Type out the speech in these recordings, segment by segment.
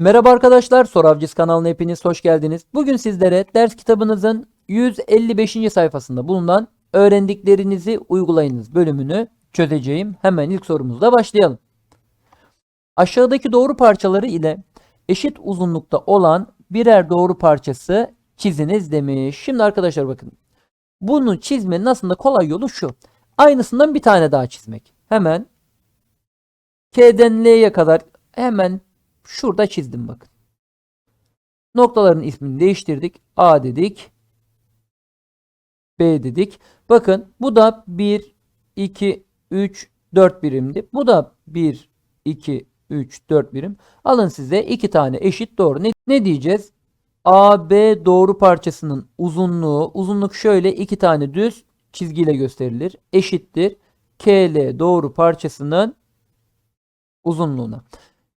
Merhaba arkadaşlar, Soru Avcısı kanalına hepiniz hoş geldiniz. Bugün sizlere ders kitabınızın 155. sayfasında bulunan öğrendiklerinizi uygulayınız bölümünü çözeceğim. Hemen ilk sorumuzla başlayalım. Aşağıdaki doğru parçaları ile eşit uzunlukta olan birer doğru parçası çiziniz demiş. Şimdi arkadaşlar bakın. Bunu çizmenin aslında kolay yolu şu. Aynısından bir tane daha çizmek. Hemen K'den L'ye kadar hemen Şurada çizdim bakın. Noktaların ismini değiştirdik. A dedik. B dedik. Bakın bu da 1, 2, 3, 4 birimdi. Bu da 1, 2, 3, 4 birim. Alın size iki tane eşit doğru. Ne, ne diyeceğiz? AB doğru parçasının uzunluğu. Uzunluk şöyle iki tane düz çizgiyle gösterilir. Eşittir. KL doğru parçasının uzunluğuna.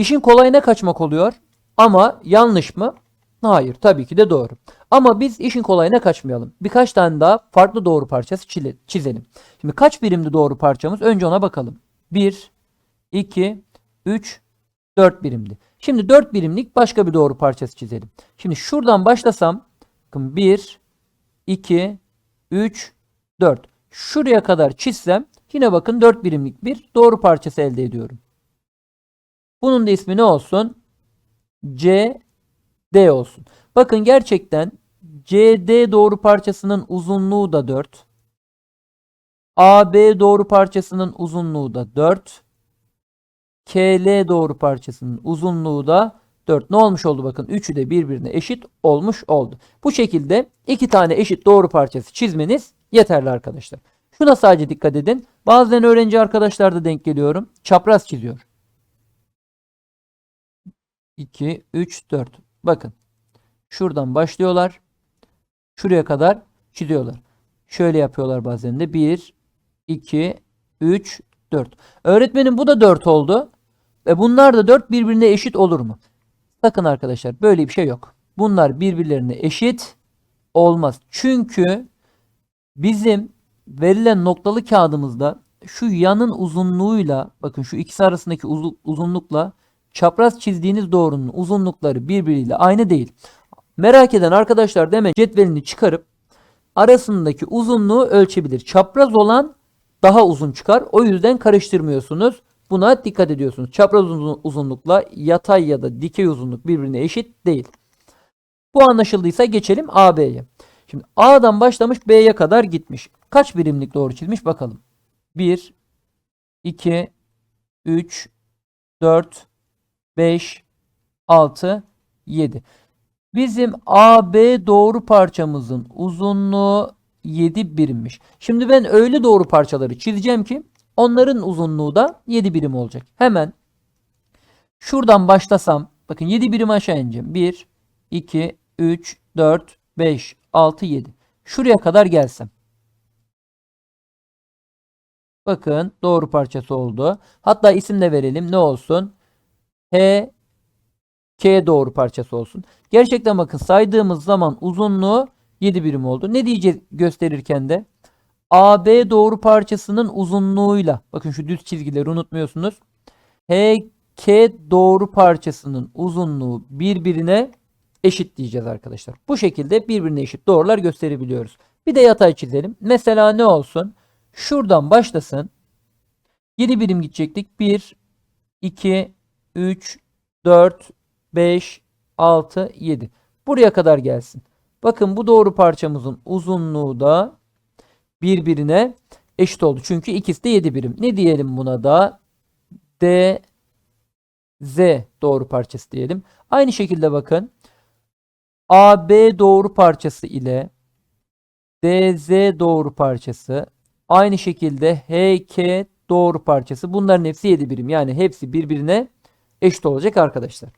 İşin kolayına kaçmak oluyor. Ama yanlış mı? Hayır tabii ki de doğru. Ama biz işin kolayına kaçmayalım. Birkaç tane daha farklı doğru parçası çizelim. Şimdi kaç birimdi doğru parçamız? Önce ona bakalım. 1, 2, 3, 4 birimdi. Şimdi 4 birimlik başka bir doğru parçası çizelim. Şimdi şuradan başlasam bakın 1, 2, 3, 4. Şuraya kadar çizsem yine bakın 4 birimlik bir doğru parçası elde ediyorum. Bunun da ismi ne olsun? C D olsun. Bakın gerçekten CD doğru parçasının uzunluğu da 4. AB doğru parçasının uzunluğu da 4. KL doğru parçasının uzunluğu da 4. Ne olmuş oldu bakın? Üçü de birbirine eşit olmuş oldu. Bu şekilde iki tane eşit doğru parçası çizmeniz yeterli arkadaşlar. Şuna sadece dikkat edin. Bazen öğrenci arkadaşlarda denk geliyorum. Çapraz çiziyor. 2, 3, 4. Bakın. Şuradan başlıyorlar. Şuraya kadar çiziyorlar. Şöyle yapıyorlar bazen de. 1, 2, 3, 4. Öğretmenim bu da 4 oldu. Ve bunlar da 4 birbirine eşit olur mu? Sakın arkadaşlar böyle bir şey yok. Bunlar birbirlerine eşit olmaz. Çünkü bizim verilen noktalı kağıdımızda şu yanın uzunluğuyla bakın şu ikisi arasındaki uzunlukla çapraz çizdiğiniz doğrunun uzunlukları birbiriyle aynı değil. Merak eden arkadaşlar deme cetvelini çıkarıp arasındaki uzunluğu ölçebilir. Çapraz olan daha uzun çıkar. O yüzden karıştırmıyorsunuz. Buna dikkat ediyorsunuz. Çapraz uzunlukla yatay ya da dikey uzunluk birbirine eşit değil. Bu anlaşıldıysa geçelim AB'ye. Şimdi A'dan başlamış B'ye kadar gitmiş. Kaç birimlik doğru çizmiş bakalım. 1, 2, 3, 4, 5, 6, 7. Bizim AB doğru parçamızın uzunluğu 7 birimmiş. Şimdi ben öyle doğru parçaları çizeceğim ki onların uzunluğu da 7 birim olacak. Hemen şuradan başlasam bakın 7 birim aşağı ineceğim. 1, 2, 3, 4, 5, 6, 7. Şuraya kadar gelsem. Bakın doğru parçası oldu. Hatta isim de verelim. Ne olsun? H K doğru parçası olsun. Gerçekten bakın saydığımız zaman uzunluğu 7 birim oldu. Ne diyeceğiz gösterirken de? AB doğru parçasının uzunluğuyla bakın şu düz çizgileri unutmuyorsunuz. HK doğru parçasının uzunluğu birbirine eşit diyeceğiz arkadaşlar. Bu şekilde birbirine eşit doğrular gösterebiliyoruz. Bir de yatay çizelim. Mesela ne olsun? Şuradan başlasın. 7 birim gidecektik. 1, 2, 3, 4, 5, 6, 7. Buraya kadar gelsin. Bakın bu doğru parçamızın uzunluğu da birbirine eşit oldu. Çünkü ikisi de 7 birim. Ne diyelim buna da? D, Z doğru parçası diyelim. Aynı şekilde bakın. AB doğru parçası ile DZ doğru parçası aynı şekilde HK doğru parçası bunların hepsi 7 birim. Yani hepsi birbirine eşit olacak arkadaşlar.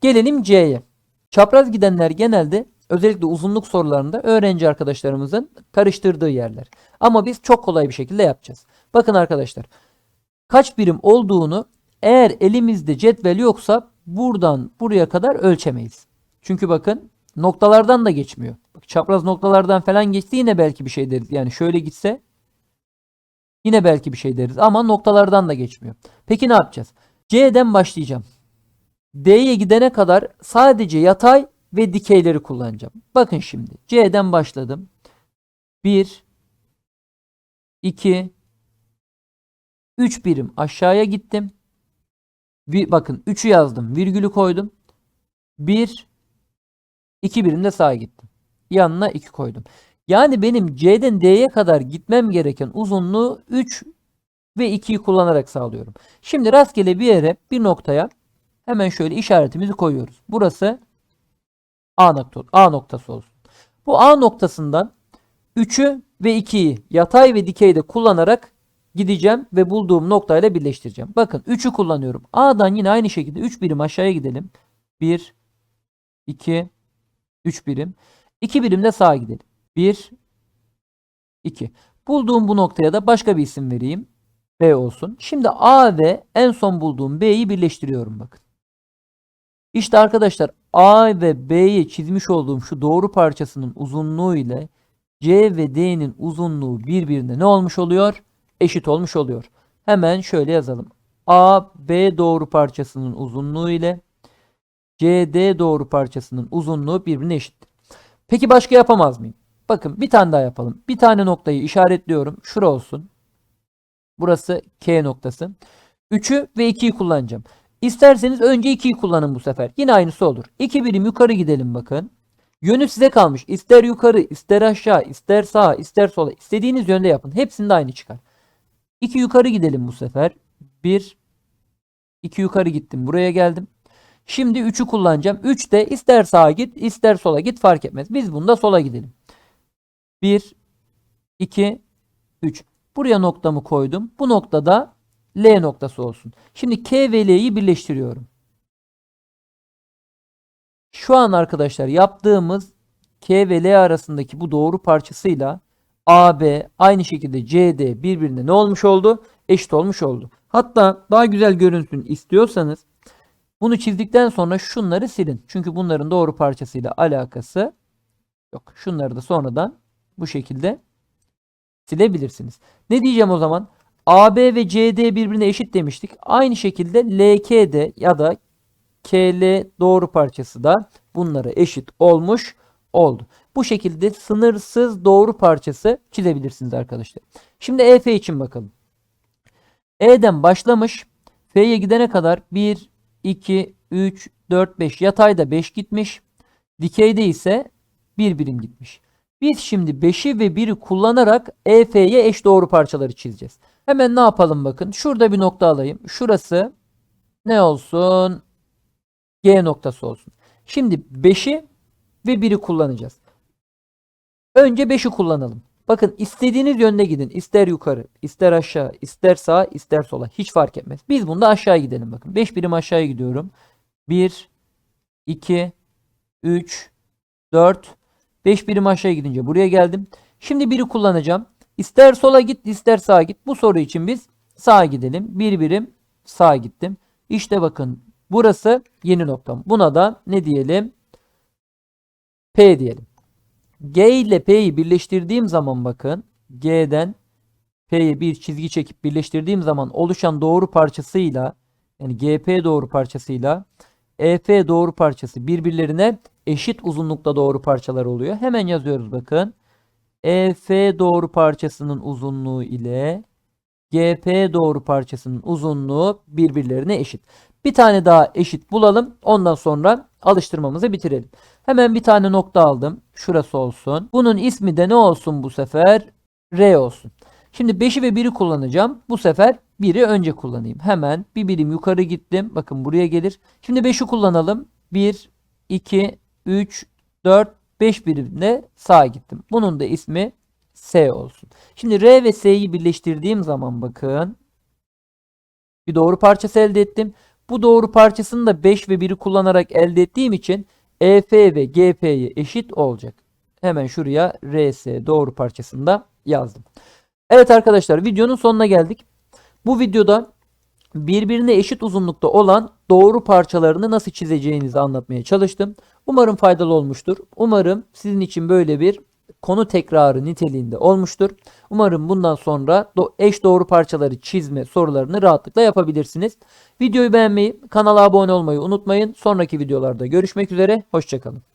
Gelelim C'ye. Çapraz gidenler genelde özellikle uzunluk sorularında öğrenci arkadaşlarımızın karıştırdığı yerler. Ama biz çok kolay bir şekilde yapacağız. Bakın arkadaşlar kaç birim olduğunu eğer elimizde cetvel yoksa buradan buraya kadar ölçemeyiz. Çünkü bakın noktalardan da geçmiyor. Bak, çapraz noktalardan falan geçti yine belki bir şey deriz. Yani şöyle gitse yine belki bir şey deriz ama noktalardan da geçmiyor. Peki ne yapacağız? C'den başlayacağım. D'ye gidene kadar sadece yatay ve dikeyleri kullanacağım. Bakın şimdi C'den başladım. 1 2 3 birim aşağıya gittim. Bir, bakın 3'ü yazdım. Virgülü koydum. 1 2 birim de sağa gittim. Yanına 2 koydum. Yani benim C'den D'ye kadar gitmem gereken uzunluğu 3 ve 2'yi kullanarak sağlıyorum. Şimdi rastgele bir yere bir noktaya hemen şöyle işaretimizi koyuyoruz. Burası A, nokta, A noktası olsun. Bu A noktasından 3'ü ve 2'yi yatay ve dikeyde kullanarak gideceğim ve bulduğum noktayla birleştireceğim. Bakın 3'ü kullanıyorum. A'dan yine aynı şekilde 3 birim aşağıya gidelim. 1 2 3 birim. 2 birim de sağa gidelim. 1 2. Bulduğum bu noktaya da başka bir isim vereyim. B olsun. Şimdi A ve en son bulduğum B'yi birleştiriyorum bakın. İşte arkadaşlar A ve B'ye çizmiş olduğum şu doğru parçasının uzunluğu ile C ve D'nin uzunluğu birbirine ne olmuş oluyor? Eşit olmuş oluyor. Hemen şöyle yazalım. A, B doğru parçasının uzunluğu ile CD doğru parçasının uzunluğu birbirine eşittir. Peki başka yapamaz mıyım? Bakın bir tane daha yapalım. Bir tane noktayı işaretliyorum. Şura olsun. Burası K noktası. 3'ü ve 2'yi kullanacağım. İsterseniz önce 2'yi kullanın bu sefer. Yine aynısı olur. 2 birim yukarı gidelim bakın. Yönü size kalmış. İster yukarı, ister aşağı, ister sağa, ister sola. İstediğiniz yönde yapın. Hepsinde aynı çıkar. 2 yukarı gidelim bu sefer. 1 2 yukarı gittim. Buraya geldim. Şimdi 3'ü kullanacağım. 3 de ister sağa git, ister sola git fark etmez. Biz bunda sola gidelim. 1 2 3. Buraya noktamı koydum. Bu noktada L noktası olsun. Şimdi K ve L'yi birleştiriyorum. Şu an arkadaşlar yaptığımız K ve L arasındaki bu doğru parçasıyla AB aynı şekilde CD birbirine ne olmuş oldu? Eşit olmuş oldu. Hatta daha güzel görünsün istiyorsanız bunu çizdikten sonra şunları silin. Çünkü bunların doğru parçasıyla alakası yok. Şunları da sonradan bu şekilde silebilirsiniz. Ne diyeceğim o zaman? AB ve CD birbirine eşit demiştik. Aynı şekilde LK de ya da KL doğru parçası da bunlara eşit olmuş oldu. Bu şekilde sınırsız doğru parçası çizebilirsiniz arkadaşlar. Şimdi EF için bakalım. E'den başlamış. F'ye gidene kadar 1, 2, 3, 4, 5 yatayda 5 gitmiş. Dikeyde ise 1 birim gitmiş. Biz şimdi 5'i ve 1'i kullanarak EF'ye eş doğru parçaları çizeceğiz. Hemen ne yapalım bakın. Şurada bir nokta alayım. Şurası ne olsun? G noktası olsun. Şimdi 5'i ve 1'i kullanacağız. Önce 5'i kullanalım. Bakın istediğiniz yönde gidin. İster yukarı, ister aşağı, ister sağa, ister sola. Hiç fark etmez. Biz bunda aşağı gidelim bakın. 5 birim aşağıya gidiyorum. 1, 2, 3, 4, 5 birim aşağı gidince buraya geldim. Şimdi 1'i kullanacağım. İster sola git, ister sağa git. Bu soru için biz sağa gidelim. Bir birim sağa gittim. İşte bakın burası yeni noktam. Buna da ne diyelim? P diyelim. G ile P'yi birleştirdiğim zaman bakın G'den P'ye bir çizgi çekip birleştirdiğim zaman oluşan doğru parçasıyla yani GP doğru parçasıyla EF doğru parçası birbirlerine eşit uzunlukta doğru parçalar oluyor. Hemen yazıyoruz bakın. EF doğru parçasının uzunluğu ile GP doğru parçasının uzunluğu birbirlerine eşit. Bir tane daha eşit bulalım. Ondan sonra alıştırmamızı bitirelim. Hemen bir tane nokta aldım. Şurası olsun. Bunun ismi de ne olsun bu sefer? R olsun. Şimdi 5'i ve 1'i kullanacağım. Bu sefer 1'i önce kullanayım. Hemen bir birim yukarı gittim. Bakın buraya gelir. Şimdi 5'i kullanalım. 1, 2, 3, 4, 5 birimle sağa gittim. Bunun da ismi S olsun. Şimdi R ve S'yi birleştirdiğim zaman bakın bir doğru parçası elde ettim. Bu doğru parçasını da 5 ve 1'i kullanarak elde ettiğim için EF ve GP'ye eşit olacak. Hemen şuraya RS doğru parçasını da yazdım. Evet arkadaşlar videonun sonuna geldik. Bu videoda birbirine eşit uzunlukta olan doğru parçalarını nasıl çizeceğinizi anlatmaya çalıştım. Umarım faydalı olmuştur. Umarım sizin için böyle bir konu tekrarı niteliğinde olmuştur. Umarım bundan sonra eş doğru parçaları çizme sorularını rahatlıkla yapabilirsiniz. Videoyu beğenmeyi, kanala abone olmayı unutmayın. Sonraki videolarda görüşmek üzere. Hoşçakalın.